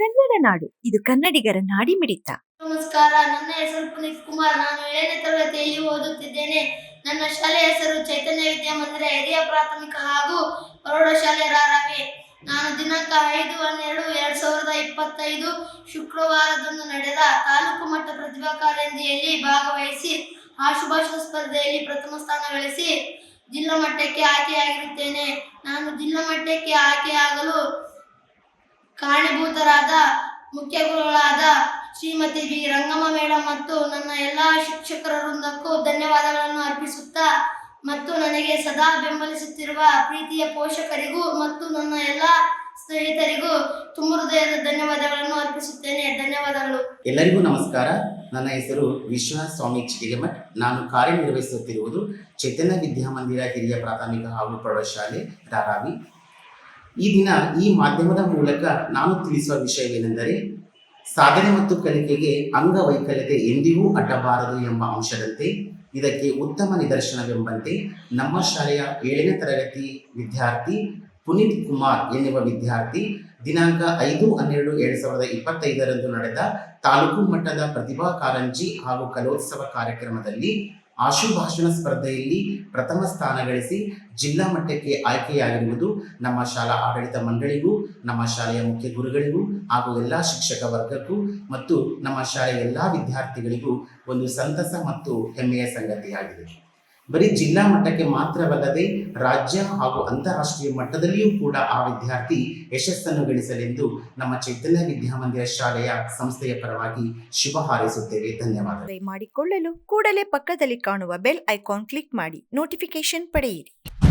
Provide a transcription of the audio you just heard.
ಕನ್ನಡ ನಾಡು. ಇದು ಕನ್ನಡಿಗರ ನಾಡಿಮಿಡಿತ ನಮಸ್ಕಾರ, ನನ್ನ ಹೆಸರು ಪುನೀತ್ ಕುಮಾರ್. ನಾನು ಏಳನೇ ತರಗತಿಯಲ್ಲಿ ಓದುತ್ತಿದ್ದೇನೆ. ನನ್ನ ಶಾಲೆಯ ಹೆಸರು ಚೈತನ್ಯ ವಿದ್ಯಾಮಂದಿರ ಹಿರಿಯ ಪ್ರಾಥಮಿಕ ಹಾಗೂ ಪ್ರೌಢಶಾಲೆ ರಾರಾವಿ ನಾನು ದಿನಾಂಕ ಐದು ಹನ್ನೆರಡು ಎರಡ್ ಸಾವಿರದ ಇಪ್ಪತ್ತೈದು ಶುಕ್ರವಾರದಂದು ನಡೆದ ತಾಲೂಕು ಮಟ್ಟ ಪ್ರತಿಭಾ ಕಾರಂಜಿಯಲ್ಲಿ ಭಾಗವಹಿಸಿ ಆಶುಭಾಷಣ ಸ್ಪರ್ಧೆಯಲ್ಲಿ ಪ್ರಥಮ ಸ್ಥಾನ ಗಳಿಸಿ ಜಿಲ್ಲಾ ಮಟ್ಟಕ್ಕೆ ಆಯ್ಕೆಯಾಗಿರುತ್ತೇನೆ. ನಾನು ಜಿಲ್ಲಾ ಮಟ್ಟಕ್ಕೆ ಆಯ್ಕೆಯಾಗಲು ಕಾರಣೀಭೂತರಾದ, ಮುಖ್ಯ ಗುರುಗಳಾದ ಶ್ರೀಮತಿ ಬಿ ರಂಗಮ್ಮ ಮೇಡಮ್ ಮತ್ತು ನನ್ನ ಎಲ್ಲ ಶಿಕ್ಷಕರ ವೃಂದಕ್ಕೂ ಧನ್ಯವಾದಗಳನ್ನು ಅರ್ಪಿಸುತ್ತಾ ಮತ್ತು ನನಗೆ ಸದಾ ಬೆಂಬಲಿಸುತ್ತಿರುವ ಪ್ರೀತಿಯ ಪೋಷಕರಿಗೂ ಮತ್ತು ನನ್ನ ಎಲ್ಲ ಸ್ನೇಹಿತರಿಗೂ ತುಂಬ ಹೃದಯದ ಧನ್ಯವಾದಗಳನ್ನು ಅರ್ಪಿಸುತ್ತೇನೆ. ಧನ್ಯವಾದಗಳು. ಎಲ್ಲರಿಗೂ ನಮಸ್ಕಾರ. ನನ್ನ ಹೆಸರು ವಿಶ್ವನಾಥ ಸ್ವಾಮಿ ಚಿಟಿಗೆಮಠ್ ನಾನು ಕಾರ್ಯನಿರ್ವಹಿಸುತ್ತಿರುವುದು ಚೈತನ್ಯ ವಿದ್ಯಾಮಂದಿರ ಹಿರಿಯ ಪ್ರಾಥಮಿಕ ಹಾಗೂ ಪ್ರೌಢಶಾಲೆ ಧಾರಾವಿ. ಈ ದಿನ ಈ ಮಾಧ್ಯಮದ ಮೂಲಕ ನಾನು ತಿಳಿಸುವ ವಿಷಯವೇನೆಂದರೆ, ಸಾಧನೆ ಮತ್ತು ಕಲಿಕೆಗೆ ಅಂಗವೈಕಲ್ಯತೆ ಎಂದಿಗೂ ಅಡ್ಡಬಾರದು ಎಂಬ ಅಂಶದಂತೆ, ಇದಕ್ಕೆ ಉತ್ತಮ ನಿದರ್ಶನವೆಂಬಂತೆ ನಮ್ಮ ಶಾಲೆಯ ಏಳನೇ ತರಗತಿ ವಿದ್ಯಾರ್ಥಿ ಪುನೀತ್ ಕುಮಾರ್ ಎನ್ನುವ ವಿದ್ಯಾರ್ಥಿ ದಿನಾಂಕ ಐದು ಹನ್ನೆರಡು ಎರಡು ಸಾವಿರದ ಇಪ್ಪತ್ತೈದರಂದು ನಡೆದ ತಾಲೂಕು ಮಟ್ಟದ ಪ್ರತಿಭಾ ಕಾರಂಜಿ ಹಾಗೂ ಕಲೋತ್ಸವ ಕಾರ್ಯಕ್ರಮದಲ್ಲಿ ಆಶುಭಾಷಣ ಸ್ಪರ್ಧೆಯಲ್ಲಿ ಪ್ರಥಮ ಸ್ಥಾನ ಗಳಿಸಿ ಜಿಲ್ಲಾ ಮಟ್ಟಕ್ಕೆ ಆಯ್ಕೆಯಾಗಿರುವುದು ನಮ್ಮ ಶಾಲಾ ಆಡಳಿತ ಮಂಡಳಿಗೂ, ನಮ್ಮ ಶಾಲೆಯ ಮುಖ್ಯ ಗುರುಗಳಿಗೂ ಹಾಗೂ ಎಲ್ಲ ಶಿಕ್ಷಕ ವರ್ಗಕ್ಕೂ ಮತ್ತು ನಮ್ಮ ಶಾಲೆಯ ಎಲ್ಲ ವಿದ್ಯಾರ್ಥಿಗಳಿಗೂ ಒಂದು ಸಂತಸ ಮತ್ತು ಹೆಮ್ಮೆಯ ಸಂಗತಿಯಾಗಿದೆ. ಬರೀ ಜಿಲ್ಲಾ ಮಟ್ಟಕ್ಕೆ ಮಾತ್ರವಲ್ಲದೆ ರಾಜ್ಯ ಹಾಗೂ ಅಂತಾರಾಷ್ಟ್ರೀಯ ಮಟ್ಟದಲ್ಲಿಯೂ ಕೂಡ ಆ ವಿದ್ಯಾರ್ಥಿ ಯಶಸ್ಸನ್ನು ಗಳಿಸಲೆಂದು ನಮ್ಮ ಚೈತನ್ಯ ವಿದ್ಯಾಮಂದಿರ ಶಾಲೆಯ ಸಂಸ್ಥೆಯ ಪರವಾಗಿ ಶುಭ ಹಾರೈಸುತ್ತೇವೆ. ಧನ್ಯವಾದ. ಮಾಡಿಕೊಳ್ಳಲು ಕೂಡಲೇ ಪಕ್ಕದಲ್ಲಿ ಕಾಣುವ ಬೆಲ್ ಐಕಾನ್ ಕ್ಲಿಕ್ ಮಾಡಿ. ನೋಟಿಫಿಕೇಶನ್ ಪಡೆಯಿರಿ.